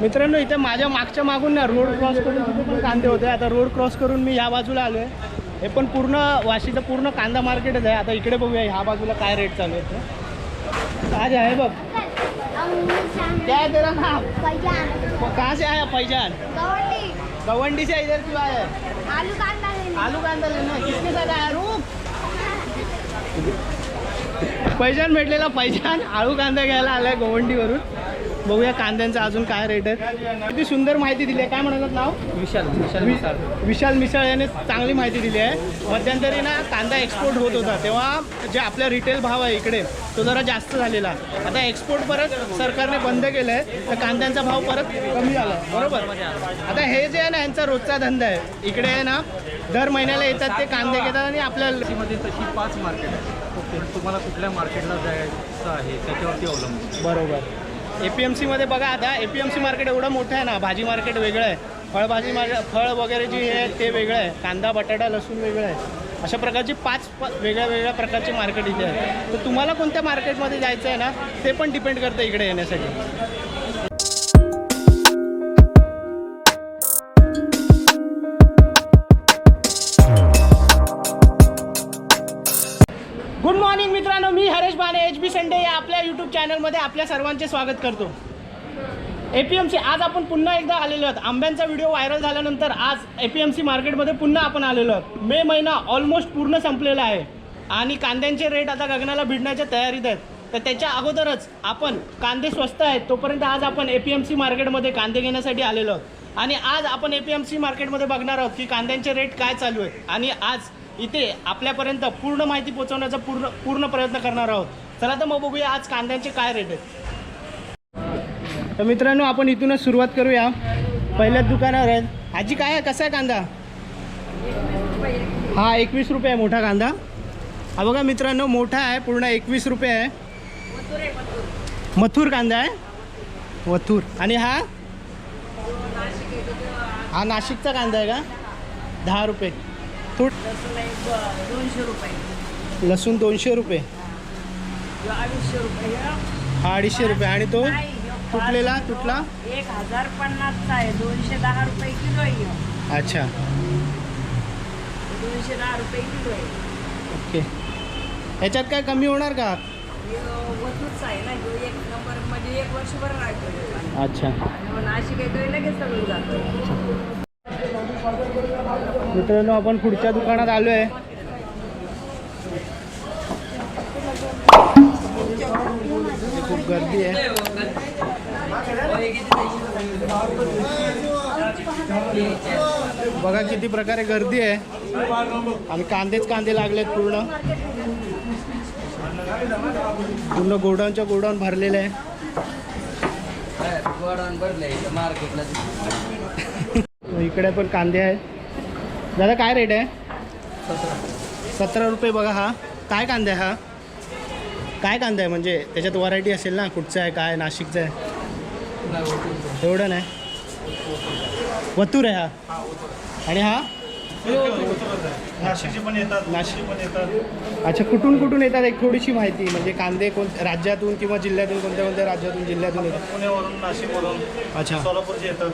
मित्रांनो इथे माझ्या मागच्या मागून ना रोड क्रॉस करून तिथे पण कांदे होते. आता रोड क्रॉस करून मी ह्या बाजूला आलो आहे हे पण पूर्ण वाशीचं पूर्ण कांदा मार्केटच आहे. आता इकडे बघूया ह्या बाजूला काय रेट चालू आहे काय आज आहे बघ. काय तेरा नाम कहाँ से आया पैजान गवंडी से इधर क्यों आया आलू कांदा लेना आलू कांदा लेना है. किसके साथ आया रूप. पैजान भेटलेला पैजान आळू कांदा घ्यायला आलाय गोवंडीवरून. बघूया कांद्यांचा अजून काय रेट आहे. किती सुंदर माहिती दिली आहे. काय म्हणालात नाव? विशाल विशाल वि- विशाल मिसाळ याने चांगली माहिती दिली आहे. मध्यंतरी ना कांदा एक्सपोर्ट होत होता. तेव्हा जे आपला रिटेल भाव आहे इकडे तो जरा जास्त झालेला. आता एक्सपोर्ट परत सरकारने बंद केलं आहे तर कांद्यांचा भाव परत कमी झाला. बरोबर? आता हे जे आहे ना यांचा रोजचा धंदा आहे. इकडे आहे ना दर महिन्याला येतात ते कांदे घेतात आणि आपल्या तशी पाच मार्केट आहे तुम्हाला कुठल्या मार्केटला जायचं आहे त्याच्यावरती अवलंबून. बरोबर. ए पी एम सीमध्ये बघा आता A P M C market एवढं मोठं आहे ना भाजी मार्केट वेगळं आहे. फळभाजी मार्केट फळ वगैरे जे हे आहे ते वेगळं आहे. कांदा बटाटा लसूण वेगळं आहे. अशा प्रकारची पाच प- वेगळ्या वेगळ्या प्रकारची मार्केट इथे आहे. तर तुम्हाला कोणत्या मार्केटमध्ये जायचं आहे ना ते पण डिपेंड करतं इकडे येण्यासाठी. एच या आपल्या यूट्यूब चॅनलमध्ये आपल्या सर्वांचे स्वागत करतो. ए पी एम सी आज आपण पुन्हा एकदा आलेलो आहोत. आंब्यांचा व्हिडिओ व्हायरल झाल्यानंतर आज ए पी एम सी मार्केटमध्ये पुन्हा आपण आलेलो आहोत. मे महिना ऑलमोस्ट पूर्ण संपलेला आहे. आणि कांद्यांचे रेट आता गगनाला भिडण्याच्या तयारीत आहेत. तर त्याच्या अगोदरच आपण कांदे स्वस्त आहेत तोपर्यंत आज आपण ए पी एम सी मार्केटमध्ये कांदे घेण्यासाठी आलेलो आहोत. आणि आज आपण ए पी एम सी मार्केटमध्ये बघणार आहोत की कांद्यांचे रेट काय चालू आहे. आणि आज इथे आपल्यापर्यंत पूर्ण माहिती पोहोचवण्याचा पूर्ण पूर्ण प्रयत्न करणार आहोत. चला तर मग बघूया आज कांद्यांचे काय रेट आहेत. तर मित्रांनो आपण इथूनच सुरुवात करूया. पहिल्याच दुकानावर आहेत. आजी काय आहे? कसा आहे कांदा? हा एकवीस रुपये आहे मोठा कांदा. हा बघा मित्रांनो मोठा आहे पूर्ण एकवीस रुपये आहे. मथुर कांदा आहे. मथुर. आणि हा? हा नाशिकचा कांदा आहे का? दहा रुपये. थोड दोनशे रुपये. लसूण दोनशे रुपये. अडीचशे रुपये हा अडीचशे रुपये. आणि तो? तुटलेला? तुटला? एक हजार पन्नासचा आहे. दोनशे दहा रुपये किलो आहे. अच्छा. दोनशे दहा रुपये किलो आहे. ओके. ह्याच्यात काय कमी होणार का? ह्यो वस्तूच आहे ना ह्यो एक नंबर म्हणजे एक वर्षभर राहतो अच्छा. नाशिक येतोय लगेच सगळं जातो. मित्रांनो आपण पुढच्या दुकानात आलो आहे खूप गर्दी आहे. बघा किती प्रकारे गर्दी आहे. आणि कांदेच कांदे लागलेत पूर्ण. पूर्ण गोडाऊनच्या गोडाऊन भरलेलं आहे. इकडे पण कांदे आहेत. दादा काय रेट आहे? सतरा. रुपये बघा हा. काय कांदे हा? काय कांदा आहे? म्हणजे त्याच्यात व्हरायटी असेल ना कुठचं आहे काय नाशिकचं आहे? एवढं नाही. वतूर आहे हा. आणि हा? नाशिकचे पण येतात नाशिक पण येतात. अच्छा कुठून कुठून येतात एक थोडीशी माहिती? म्हणजे कांदे कोण राज्यातून किंवा जिल्ह्यातून कोणत्या कोणत्या राज्यातून जिल्ह्यातून येतात? पुण्यावरून नाशिकवरून अच्छा. सोलापूरचे येतात.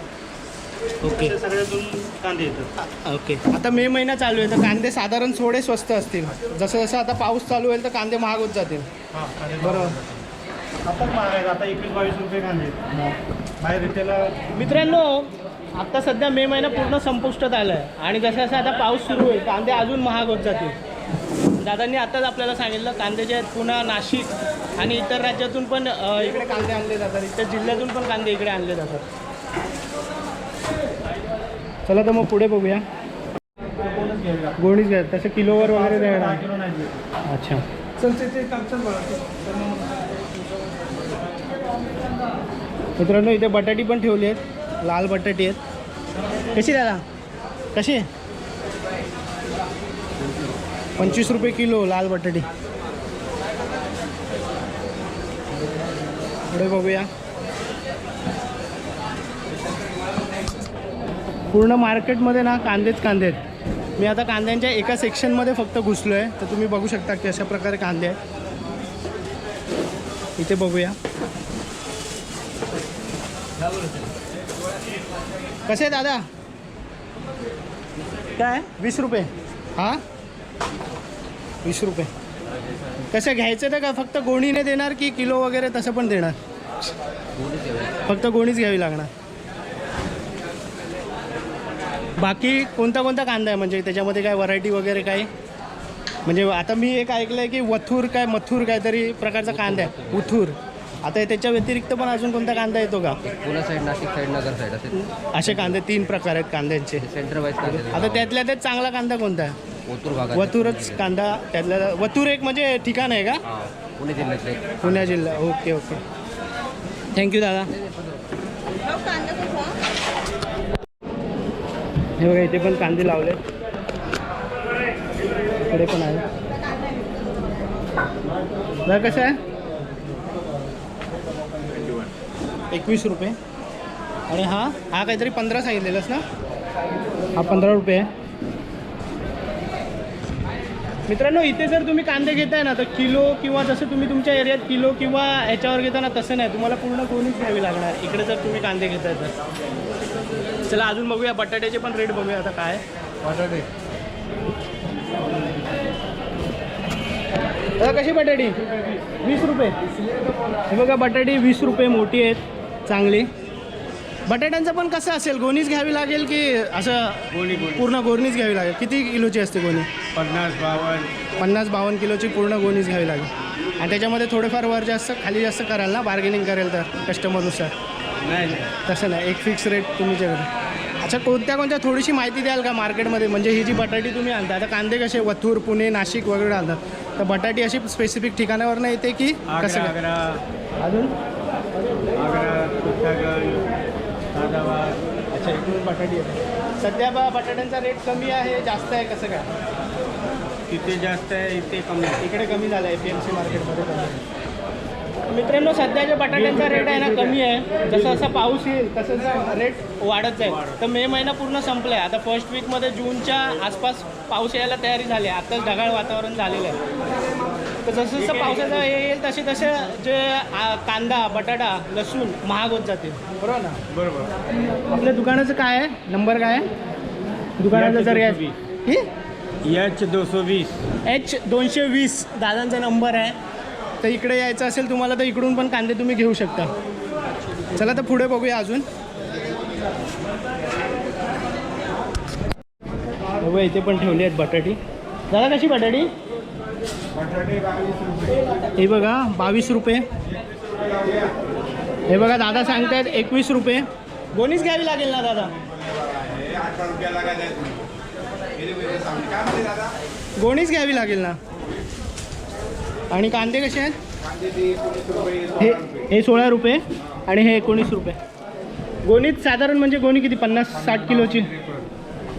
ओके. सगळ्यातून कांदे येतात. ओके. आता मे महिना चालू आहे तर कांदे साधारण थोडे स्वस्त असतील. जसं जसं आता पाऊस चालू होईल तर कांदे महाग होत जातील. हां कांदे बरोबर. आताच महाग आहेत आता एकवीस बावीस रुपये कांदे आहेत. बाहेर रिटेला मित्रांनो आता सध्या मे महिना पूर्ण संपुष्टात आला आहे आणि जसं जसं आता पाऊस सुरू होईल कांदे अजून महाग होत जातील. दादांनी आताच आपल्याला सांगितलं कांदे जे आहेत पुन्हा नाशिक आणि इतर राज्यातून पण अ, इकडे कांदे आणले जातात. इतर जिल्ह्यातून पण कांदे इकडे आणले जातात. चला तर मग पुढे बघूया. गोणीच घ्या तसं किलोवर वगैरे देत. अच्छा. मित्रांनो इथे बटाटी पण ठेवली आहेत. लाल बटाटी आहेत. कशी दादा? कशी? पंचवीस रुपये किलो लाल बटाटी. पुढे बघूया. पूर्ण मार्केटमध्ये ना कांदेच कांदे आहेत. मी आता कांद्यांच्या एका सेक्शनमध्ये फक्त घुसलो आहे तर तुम्ही बघू शकता की अशा प्रकारे कांदे आहेत. इथे बघूया. कसे आहे दादा? काय? वीस रुपये. हां? वीस रुपये. कसं घ्यायचं तर का फक्त गोणीने देणार की किलो वगैरे तसं पण देणार? फक्त गोणीच घ्यावी लागणार. बाकी कोणता कोणता कांदा आहे? म्हणजे त्याच्यामध्ये काय व्हरायटी वगैरे काय? म्हणजे आता मी एक ऐकलं आहे की वथूर काय मथूर काहीतरी प्रकारचा कांदा आहे. उथूर आता त्याच्या व्यतिरिक्त पण अजून कोणता कांदा येतो का? Pune side Nashik side Nagar side असे असे कांदे तीन प्रकार आहेत कांद्यांचे. सेंटर वाईज कांदे आता त्यातल्या त्यात चांगला कांदा कोणता आहे? भागात. वतूरच कांदा त्यातल्या वतूर एक म्हणजे ठिकाण आहे का? हा पुणे जिल्ह्यातले पुणे जिल्हा. Okay okay. थँक्यू दादा. हे बघा इथे पण कांदे लावले. इकडे पण आहे. दादा कसं आहे? एकवीस रुपये. आणि हा हा काहीतरी पंधरा सांगितलेलास ना? हा पंधरा रुपये आहे. मित्रांनो इथे जर तुम्ही कांदे घेताय ना तर किलो किंवा जसं तुम्ही तुमच्या एरियात किलो किंवा ह्याच्यावर घेता ना तसं नाही. तुम्हाला पूर्ण कोणीच घ्यावी लागणार. इकडे जर तुम्ही कांदे घेताय तर. चला अजून बघूया. बटाट्याचे पण रेट बघूया आता काय. बटाटे. कशी बटाटी? वीस रुपये. हे बघा बटाटी वीस रुपये मोठी आहेत चांगली. बटाट्यांचं पण कसं असेल? गोणीच घ्यावी लागेल की असं गोणी गोणी. पूर्ण गोणीच घ्यावी लागेल? किती किलोची असते गोणी? पन्नास बावन्न. पन्नास बावन्न किलोची पूर्ण गोणीच घ्यावी लागेल. आणि त्याच्यामध्ये थोडेफार वर जास्त खाली जास्त कराल ना? बार्गेनिंग करेल तर कस्टमरनुसार नाही नाही. तसं नाही. एक फिक्स रेट तुम्ही जे अच्छा कोणत्या कोणत्या थोडीशी माहिती द्याल का मार्केटमध्ये म्हणजे ही जी बटाटी तुम्ही आणता आता कांदे कसे? वथूर पुणे नाशिक वगैरे आणतात. तर बटाटी अशी स्पेसिफिक ठिकाणावरनं येते की कसं आग्रा. काय? अजून? आग्रा अच्छा इकडून बटाटी सध्या बा बटाट्यांचा रेट कमी आहे जास्त आहे कसं काय? तिथे जास्त आहे इथे कमी आहे. इकडे कमी झालं आहे पी एम सी मार्केटमध्ये कमी आहे. मित्रांनो सध्याच्या बटाट्यांचा रेट आहे ना कमी आहे. जसं जसं पाऊस येईल तसं रेट वाढत जाईल. तर मे महिना पूर्ण संपला आहे आता फर्स्ट वीकमध्ये जूनच्या आसपास पाऊस यायला तयारी झाली आहे. आत्ताच ढगाळ वातावरण झालेलं आहे. तर जसं जसं पावसाचं हे येईल तसे तसे जे कांदा बटाटा लसूण महाग होत जातील. बरोबर ना? बरोबर. आपल्या दुकानाचं काय आहे? नंबर काय आहे? दुकानाचं जर या ही? एच दोनशे वीस. एच दोनशे वीस. दादांचा नंबर आहे. तर इकडे यायचं असेल तुम्हाला तर इकडून पण कांदे तुम्ही घेऊ शकता. चला तर पुढे बघूया अजून. बघूया इथे पण ठेवली आहेत बटाटी. दादा कशी बटाटी? हे बघा बावीस रुपये. हे बघा दादा सांगतायत एकवीस रुपये. गोणीच घ्यावी लागेल ना दादा? गोणीच घ्यावी लागेल ना? आणि कांदे कसे आहेत? हे हे सोळा रुपये आणि हे एकोणीस रुपये. गोणीत साधारण म्हणजे गोणी किती? पन्नास साठ किलोची?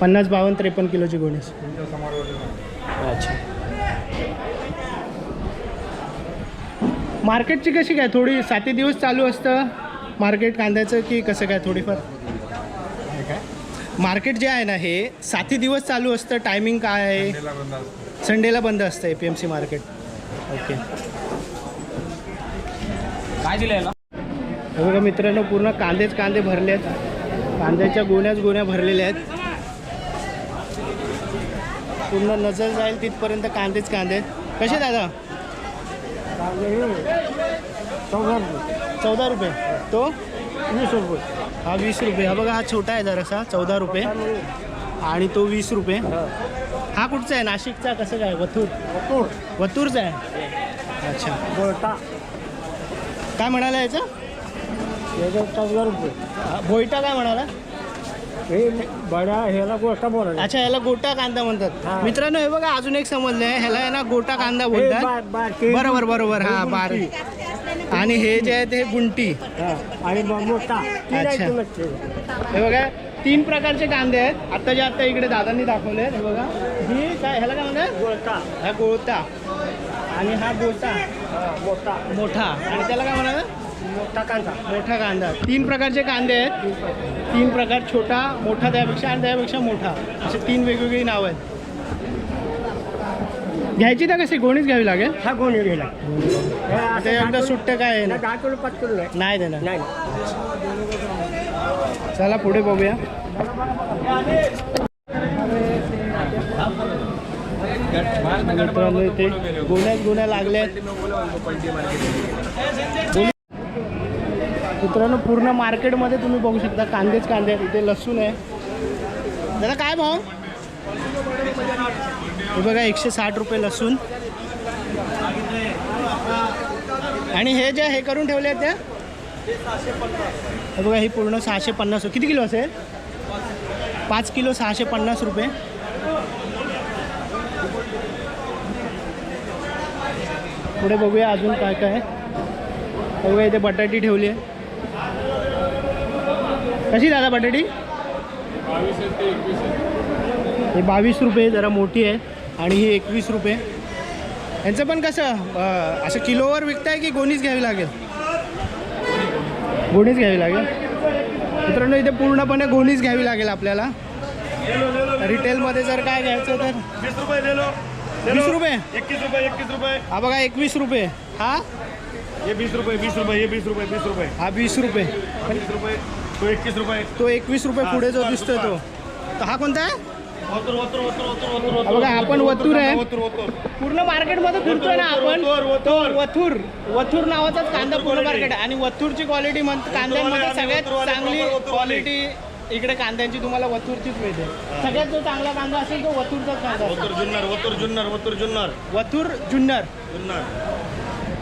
पन्नास बावन्न त्रेपन्न किलोची गोणीस अच्छा. मार्केटची कशी काय? थोडी साती दिवस चालू असतं मार्केट कांद्याचं की कसं काय थोडीफार? मार्केट जे आहे ना हे साती दिवस चालू असतं. टायमिंग काय आहे? संडेला बंद असतं. A P M C market. Okay. काय दिलं याला? हे बघा मित्रांनो पूर्ण कांदेच कांदे भरले आहेत. कांद्याच्या गोण्याच गोण्या भरलेल्या आहेत. पूर्ण नजर जाईल तिथपर्यंत कांदेच कांदे आहेत. कसे दादा? चौदा रुपये. तो? वीस रुपये. हा वीस रुपये. हा बघा हा छोटा आहे जरासा. चौदा रुपये. आणि तो वीस रुपये. हा. कुठचा आहे? नाशिकचा कसं काय? वथूर वथूरचा आहे? अच्छा. बोलता काय म्हणाला याचं? रुपये. हा, भोयटा काय म्हणाला? हे बडा ह्याला गोष्ट बोला अच्छा ह्याला गोटा कांदा म्हणतात. मित्रांनो हे बघा अजून एक समजलंय ह्याला आहे ना गोटा कांदा बोलतात. बरोबर बरोबर. हा बार. आणि हे जे आहे ते बुंटी. आणि मोठा अच्छा. हे बघा तीन प्रकारचे कांदे आहेत. आता जे आता इकडे दादांनी दाखवले हे बघा. ही काय ह्याला काय म्हणतात? गोळता. हा गोळता. आणि हा गोटा मोठा. मोठा. आणि त्याला काय म्हणाला मोठा कांदा. मोठा कांदा. तीन प्रकारचे कांदे आहेत. तीन प्रकार. छोटा मोठा त्यापेक्षा आणि त्यापेक्षा मोठा. असे तीन वेगवेगळी नावं आहेत. घ्यायची तर कशी? गोणीच घ्यावी लागेल. हा आता एकदा सुट्ट काय आहे ना? दहा किलो पाच किलो नाही. नाही देणार. नाही. चला पुढे बघूया. मित्रांनो इथे गुन्ह्यात गुन्ह्या लागल्या आहेत. मित्रांनो पूर्ण मार्केटमध्ये तुम्ही बघू शकता कांदेच कांदे आहेत. इथे लसूण आहे. दादा काय भाव? हे बघा एकशे साठ रुपये लसूण. आणि हे जे हे करून ठेवले आहेत त्या? हे बघा ही पूर्ण सहाशे पन्नास किती किलो असेल? पाच किलो सहाशे पन्नास रुपये. पुढे बघूया अजून काय काय आहे. बघूया इथे बटाटी ठेवली आहे. कशी दादा बटाटी? हे बावीस रुपये जरा मोठी आहे. आणि ही एकवीस रुपये. यांचं पण कसं असं किलोवर विकताय की गोणीच घ्यावी लागेल? गोणीच घ्यावी लागेल. मित्रांनो इथे पूर्णपणे गोणीच घ्यावी लागेल आपल्याला. रिटेलमध्ये जर काय घ्यायचं तर. वीस रुपये वीस रुपये? इक्कीस रुपये इक्कीस रुपये. हा बघा एकवीस रुपये. हा? ये बीस रुपये बीस रुपये ये बीस रुपये बीस रुपये. हा वीस रुपये. बीस रुपये तो इक्कीस रुपये. तो एकवीस रुपये पुढे जो दिसतोय तो. तर हा कोणता आहे? बघा हा पण वतूर आहे. पूर्ण मार्केटमध्ये फिरतोय ना आपण. वथूर वथूर नावाचाच कांदा पूर्ण. मार्केट आहे. आणि वथूरची क्वालिटी म्हणत कांद्यांमध्ये सगळ्यात चांगली. क्वालिटी इकडे कांद्यांची तुम्हाला वथूरचीच मिळते. सगळ्यात जो चांगला कांदा असेल तो वथूरचाच कांदा जुन्नर वतूर जुन्नर वतूर जुन्नर. वथूर जुन्नर. जुन्नर.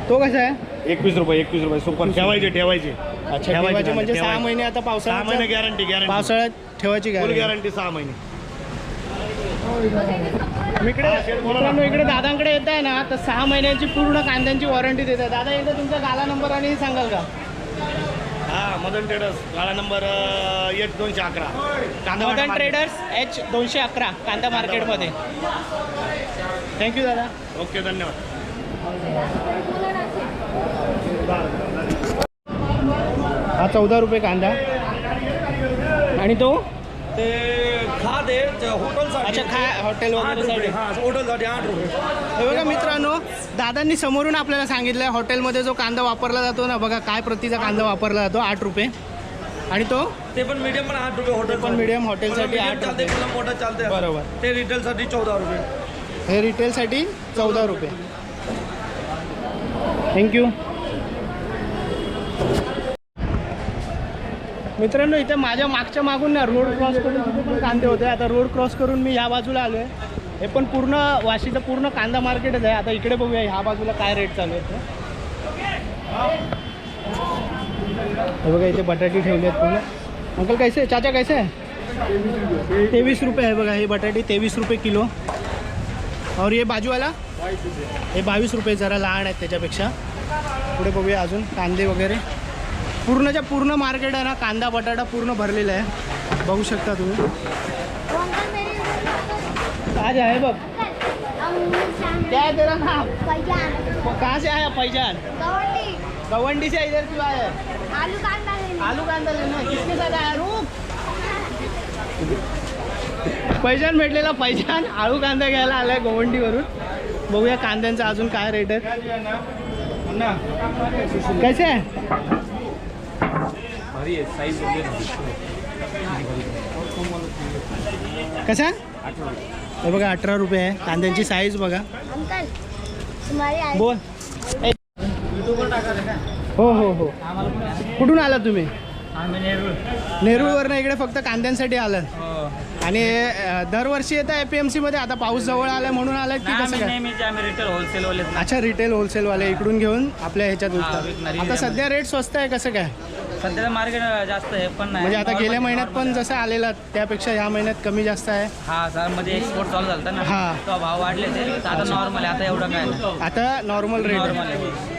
तो कसा आहे? एकवीस रुपये एकवीस रुपये. सुपर. ठेवायचे ठेवायचे. अच्छा ठेवायची म्हणजे सहा महिने आता सहा महिने गॅरंटी गॅरंटी पावसाळ्यात ठेवायची गॅरंटी सहा महिने. इकडे मित्रांनो इकडे दादांकडे येत आहे ना तर सहा महिन्यांची पूर्ण कांद्यांची वॉरंटी देत आहे. दादा एकदा तुमचा गाला नंबर आणि सांगाल का? हा मदन ट्रेडर्स गाळा नंबर एक दोनशे अकरा. कांदा मदन ट्रेडर्स एच दोनशे अकरा कांदा मार्केटमध्ये थँक्यू दादा. ओके धन्यवाद. हा चौदा रुपये कांदा. आणि तो? ते खाद आहे हॉटेलसाठी अच्छा खा हॉटेल आठ रुपये वगैरे हा हॉटेलसाठी आठ रुपये. हे बघा मित्रांनो दादांनी समोरून आपल्याला सांगितलं हॉटेलमध्ये जो कांदा वापरला जातो ना बघा काय प्रतीचा कांदा वापरला जातो आठ रुपये. आणि तो? ते पण मीडियम पण आठ रुपये हॉटेल पण medium हॉटेलसाठी आठ चालते. पुन्हा मोठा चालते बरोबर. ते रिटेलसाठी चौदा रुपये. हे रिटेलसाठी चौदा रुपये. थँक्यू मित्रांनो इथे माझ्या मागच्या मागून ना रोड क्रॉस करून तिथे पण कांदे होते. आता रोड क्रॉस करून मी ह्या बाजूला आलो आहे हे पण पूर्ण वाशीचं पूर्ण कांदा मार्केटच आहे. आता इकडे बघूया ह्या बाजूला काय रेट चालू आहेत. हे बघा इथे बटाटे ठेवले आहेत पूर्ण. अंकल कैसे? चाचा कैसे? आहे तेवीस रुपये आहे बघा हे बटाटे तेवीस रुपये किलो. और हे बाजूवाला? हे बावीस रुपये जरा लहान आहेत त्याच्यापेक्षा. पुढे बघूया अजून कांदे वगैरे. पूर्णच्या पूर्ण मार्केट आहे ना कांदा बटाटा पूर्ण भरलेला आहे. बघू शकता तुम्ही. आज आहे बघ. क्या है तेरा नाम कहाँ से आया पहचान? गवंडी से इधर क्यों आया. आलू कांदा आलू कांदा लेना. किसके साथ आया रुक. पैशान भेटलेला पैशान आळू कांदा घ्यायला आलाय गोवंडीवरून. बघूया कांद्यांचा अजून काय रेट आहे. कसे आहे? कसा? हे बघा अठरा रुपये आहे. कांद्यांची साईज बघा. बोल. हो हो हो. कुठून आला तुम्ही? नेरूळवरनं इकडे फक्त कांद्यांसाठी आलात. आणि अ, दरवर्षी येतं एपी एममध्ये? आता पाऊस जवळ आलाय म्हणून आलाय की कसं काय? अच्छा रिटेल होलसेलवाले इकडून घेऊन आपल्या ह्याच्यात आता सध्या रेट स्वस्त आहे कसं काय? सध्या मार्केट जास्त आहे पण नाही. म्हणजे आता गेल्या महिन्यात पण जसं आलेला त्यापेक्षा ह्या महिन्यात कमी जास्त आहे. हा सरमध्ये एक्सपोर्ट चालू झालता ना. हा. तो भाव वाढले ते. तर आता नॉर्मल आहे आता एवढं काय नाही. आता नॉर्मल रेट नॉर्मल आहे.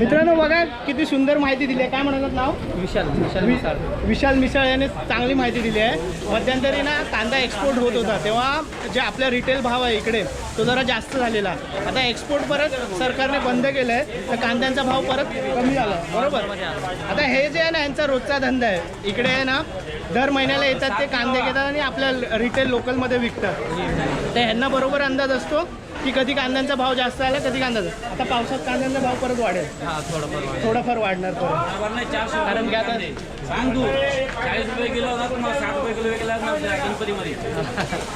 मित्रांनो बघा किती सुंदर माहिती दिली आहे. काय म्हणतात नाव? विशाल विशाल विशाल विशाल मिसळ याने चांगली माहिती दिली आहे. मध्यंतरी ना कांदा एक्सपोर्ट होत होता. तेव्हा जे आपला रिटेल भाव आहे इकडे तो जरा जास्त झालेला. आता एक्सपोर्ट परत सरकारने बंद केलं आहे तर कांद्यांचा भाव परत कमी झाला. बरोबर? आता हे जे आहे ना यांचा रोजचा धंदा आहे. इकडे आहे ना दर महिन्याला येतात ते कांदे घेतात आणि आपल्या रिटेल लोकलमध्ये विकतात. तर ह्यांना बरोबर अंदाज असतो की कधी कांद्यांचा भाव जास्त आला कधी कांद्याचा आता पावसात कांद्यांचा भाव परत वाढेल. हा थोडंफार वाढणार परत. कारण की आता ना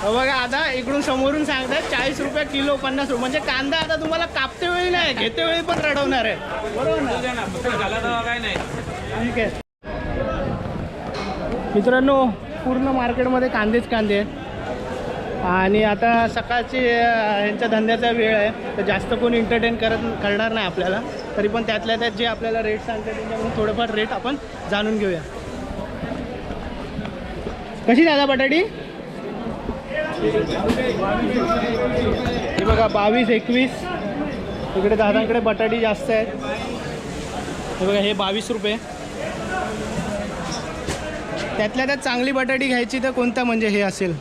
ना बघा आता इकडून समोरून सांगतात चाळीस रुपये किलो पन्नास रुपये. म्हणजे कांदा आता तुम्हाला कापते वेळी नाही घेते वेळी पण रडवणार आहे. बरोबर ठीक आहे. मित्रांनो पूर्ण मार्केटमध्ये कांदेच कांदे आहेत. आणि आता सकाळची यांच्या धंद्याचा वेळ आहे. तर जास्त कोण एंटरटेन करत करणार नाही आपल्याला. तरी पण त्यातल्या त्यात जे आपल्याला रेट सांगतात त्यांच्याकडून थोडंफार रेट आपण जाणून घेऊया. कशी दादा बटाटी? हे बघा बावीस एकवीस. इकडे दादांकडे बटाटी जास्त आहेत. हे बघा हे बावीस रुपये. त्यातल्या त्यात चांगली बटाटी घ्यायची तर कोणता म्हणजे हे असेल?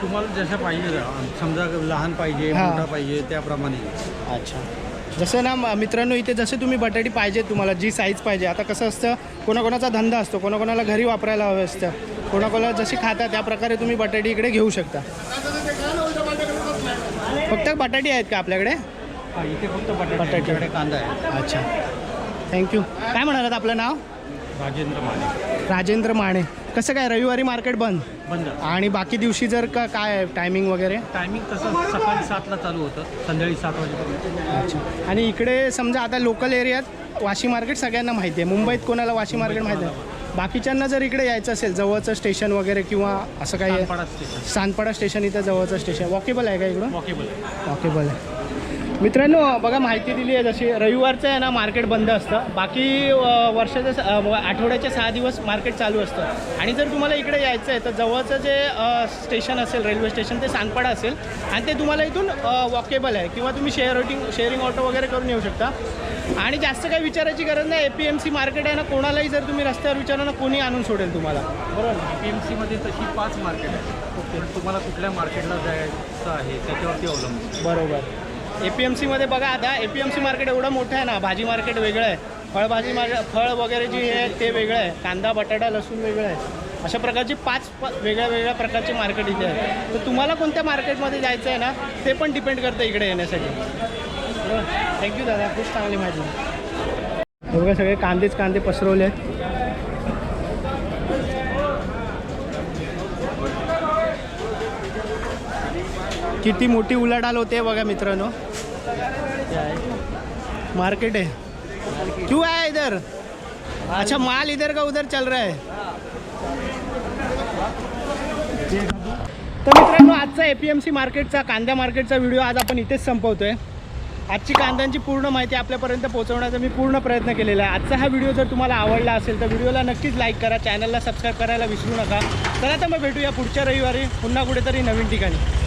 तुम्हाला जसं पाहिजे समजा लहान पाहिजे हा. मोठा पाहिजे त्याप्रमाणे. अच्छा. जसं ना म- मित्रांनो इथे जसे तुम्ही बटाटी पाहिजे तुम्हाला जी साईज पाहिजे. आता कसं असतं कोणाकोणाचा धंदा असतो कोणाकोणाला घरी वापरायला हवं असतं कोणाकोणाला जशी खाता त्या प्रकारे तुम्ही बटाटी इकडे घेऊ शकता. फक्त बटाटी आहेत का आपल्याकडे? हा, इथे फक्त बटाटे बटाटे. आमच्याकडे कांदा आहे. अच्छा. थँक्यू काय म्हणालात आपलं नाव? राजेंद्र माने. राजेंद्र माने. कसं काय रविवारी मार्केट बंद? बंद. आणि बाकी दिवशी जर का काय टायमिंग वगैरे? टायमिंग तसं सकाळी सातला चालू होतं. संध्याकाळी सात वाजेपर्यंत. अच्छा. आणि इकडे समजा आता लोकल एरियात वाशी मार्केट सगळ्यांना माहिती आहे. मुंबईत कोणाला वाशी मार्केट माहिती आहे? बाकीच्यांना जर इकडे यायचं असेल जवळचं स्टेशन वगैरे किंवा असं काही स्टेशन सानपाडा स्टेशन इथं जवळचं स्टेशन वॉकेबल आहे का इकडून? वॉकेबल वॉकेबल आहे. मित्रांनो बघा माहिती दिली आहे जशी रविवारचं आहे ना मार्केट बंद असतं. बाकी वर्षाच्या आठवड्याचे सहा दिवस मार्केट चालू असतं. आणि जर तुम्हाला इकडे यायचं आहे तर जवळचं जे स्टेशन असेल रेल्वे स्टेशन ते सानपाडा असेल आणि ते तुम्हाला इथून वॉकेबल आहे किंवा तुम्ही शेअरिंग शेअरिंग ऑटो वगैरे करून येऊ शकता. आणि जास्त काही विचारायची गरज नाही A P M C market आहे ना कोणालाही जर तुम्ही रस्त्यावर विचारा ना कोणी आणून सोडेल तुम्हाला. बरोबर ना पी एम सीमध्ये तशी पाच मार्केट आहे तुम्हाला कुठल्या मार्केटला जायचं आहे त्याच्यावरती अवलंबून. बरोबर. ए पी एम सीमध्ये बघा आता A P M C market एवढं मोठं आहे ना भाजी मार्केट वेगळं आहे. फळभाजी मार्केट फळ वगैरे जे आहे ते वेगळं आहे. कांदा बटाटा लसूण वेगळं आहे. अशा प्रकारची पाच प वेगळ्या वेगळ्या प्रकारचे मार्केट इथे आहे. तर तुम्हाला कोणत्या मार्केटमध्ये जायचं आहे ना ते पण डिपेंड करतं इकडे येण्यासाठी. थँक्यू दादा खूप चांगली माहिती. बघा सगळे कांदेच कांदे पसरवले आहेत. किती मोठी उलाढाल होते बघा मित्रांनो. मार्केट है क्यों आया इधर? अच्छा माल इधर का उधर चल रहा है? तर मित्रांनो आजचा ए पी एम सी मार्केटचा कांदा मार्केटचा व्हिडिओ आज आपण इथेच संपवतोय. आजची कांद्यांची पूर्ण माहिती आपल्यापर्यंत पोहोचवण्याचा मी पूर्ण प्रयत्न केलेला आहे. आजचा हा व्हिडिओ जर तुम्हाला आवडला असेल तर व्हिडिओला नक्कीच लाईक करा. चॅनलला सबस्क्राईब करायला विसरू नका. तर आता मग भेटूया पुढच्या रविवारी पुन्हा कुठेतरी नवीन ठिकाणी.